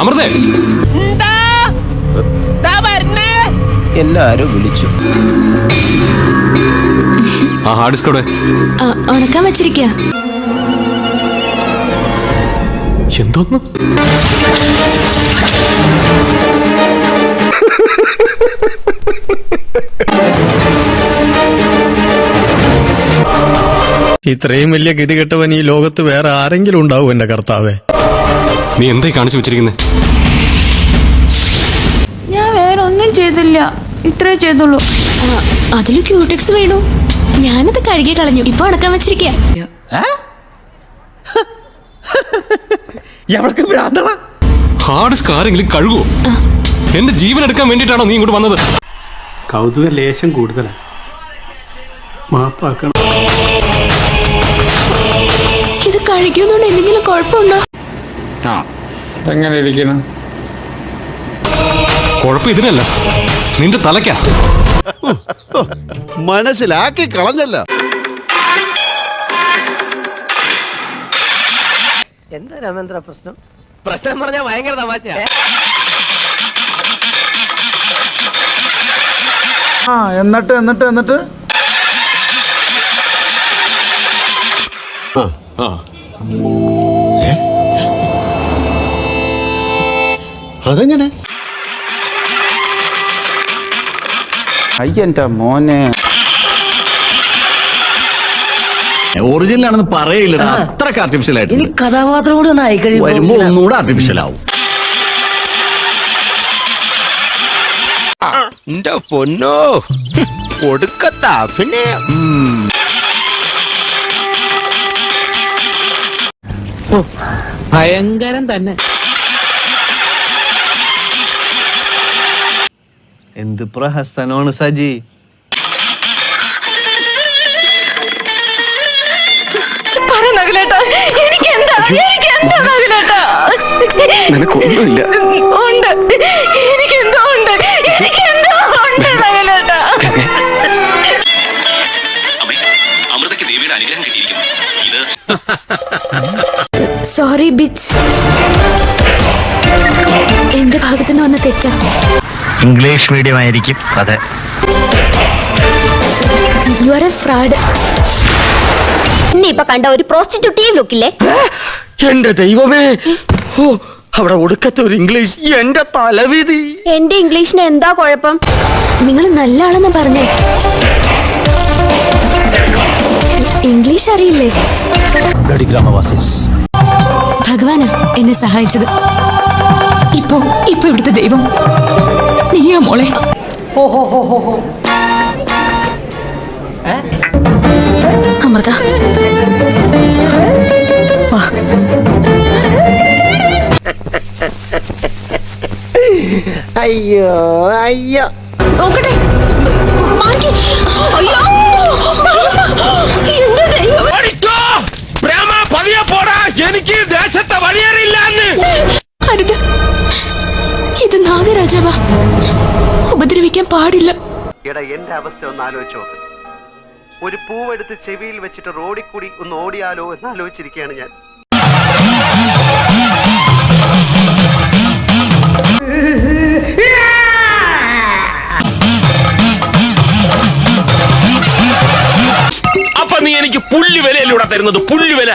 അമൃതേ. എല്ലാരും വിളിച്ചു. ആ ഹാർഡ് ഡിസ്ക് അവിടെ ഉണക്കാൻ വെച്ചിരിക്ക. എന്തോന്ന്? ഇത്രയും വലിയ ഗതികെട്ടവൻ ഈ ലോകത്ത് വേറെ ആരെങ്കിലും ഉണ്ടാവും എന്റെ കർത്താവേ. നീ എന്തായി കാണിച്ചു വെച്ചിരിക്കുന്നത് ഞാൻ വേറെ ഒന്നും ചെയ്തില്ല. ഇത്രേ ചെയ്തുള്ളൂ. അതിൽ ക്യൂട്ടിക്സ് ക്യൂടെക്സ് വീണു. ഞാനത് കഴുകി കളഞ്ഞു. ഇപ്പൊ അടക്കാൻ വെച്ചിരിക്കുക ഹാർഡ് ഡിസ്ക് ആരെങ്കിലും എന്റെ ജീവൻ എടുക്കാൻ വേണ്ടിട്ടാണോ നീ ഇങ്ങോട്ട് വന്നത്? കൗതുക ലേശം കൂടുതലാണ് മാപ്പാക്കണം. ഇത് കഴിക്കുന്നോണ്ട് എന്തെങ്കിലും കുഴപ്പമുണ്ടോ? ആ. എങ്ങനെ ഇരിക്കണം കുഴപ്പം ഇതിനല്ല. നിന്റെ തലയ്ക്കാ. മനസ്സിലാക്കി കളഞ്ഞല്ല. എന്താ രാമേന്ദ്ര പ്രശ്നം? പ്രശ്നം പറഞ്ഞാൽ ഭയങ്കര തമാശയാ. ആ എന്നിട്ട് എന്നിട്ട് എന്നിട്ട്? ആ. അതെങ്ങനെ? അയ്യന്റെ മോനെ. ഒറിജിനൽ ആണെന്ന് പറയില്ല അത്രയ്ക്ക് ആർട്ടിഫിഷ്യൽ ആയിട്ട് ഇനി കഥാപാത്രം കൂടി ഒന്ന് ആയിക്കഴിയുമ്പോ വരുമ്പോ ഒന്നുകൂടെ ആർട്ടിഫിഷ്യൽ ആവും. എന്റെ പൊന്നോ. ഒടുക്കത്ത അഭിനയം. ഭയങ്കരം തന്നെ. എന്ത് പ്രഹസനമാണ് സജി? എനിക്ക് എന്താ എനിക്ക് എന്താ നഗലേട്ടാ നിനക്കൊന്നുമില്ല. ഉണ്ട്. എനിക്ക് എന്തോ ഉണ്ട്. എനിക്ക് എന്തോ ഉണ്ട് നഗലേട്ടാ അമൃതയ്ക്ക് ദേവിയുടെ അനുഗ്രഹം കിട്ടിയിരിക്കുന്നു. ഇത് സോറി ബിച്ച് എന്റെ ഭാഗത്തുനിന്ന് വന്ന തെറ്റാ. ഇംഗ്ലീഷ് മീഡിയം ആയിരിക്കും അതെ. യു ആർ എ ഫ്രോഡ് എന്നെ ഇപ്പൊ കണ്ട ഒരു പ്രോസ്റ്റിറ്റ്യൂട്ടീവ് ലുക്കില്ലേ എന്റെ ദൈവമേ. ഓ അവിടെ ഒടുക്കത്തെ ഒരു ഇംഗ്ലീഷ് എന്റെ തലവിധി. എന്റെ ഇംഗ്ലീഷിന് എന്താ കുഴപ്പം? നിങ്ങൾ നല്ല ആളെന്ന് പറഞ്ഞേ. ഇംഗ്ലീഷ് അറിയില്ലേ? ഭഗവാനാ എന്നെ സഹായിച്ചത്. ഇപ്പോ ഇപ്പൊ ഇവിടുത്തെ ദൈവം. നീയാ മോളെ. അമൃത. വാ. അയ്യോ അയ്യോ. നോക്കട്ടെ. അയ്യോ! ഉപദ്രവിക്കാൻ പാടില്ല. എടാ എന്റെ അവസ്ഥ ഒന്ന് ആലോചിച്ചോ ഒരു പൂവെടുത്ത് ചെവിയിൽ വെച്ചിട്ട് റോഡിൽ കൂടി ഒന്ന് ഓടിയാലോ എന്ന് ആലോചിച്ചിരിക്കുകയാണ് ഞാൻ. അപ്പൊ നീ എനിക്ക് പുല്ല് വിലയിലൂടെ തരുന്നത്? പുല്ല് വില.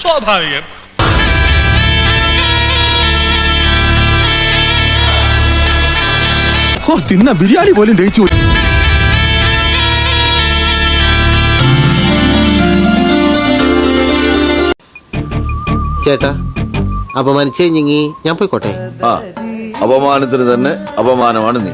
സ്വാഭാവികം. ഓ തിന്ന ബിരിയാണി പോലും ദഹിച്ചു പോയി. ചേട്ടാ അപമാനിച്ചേ ഞങ്ങി. ഞാൻ പോയിക്കോട്ടെ? ആ അപമാനത്തിന് തന്നെ അപമാനമാണ് നീ.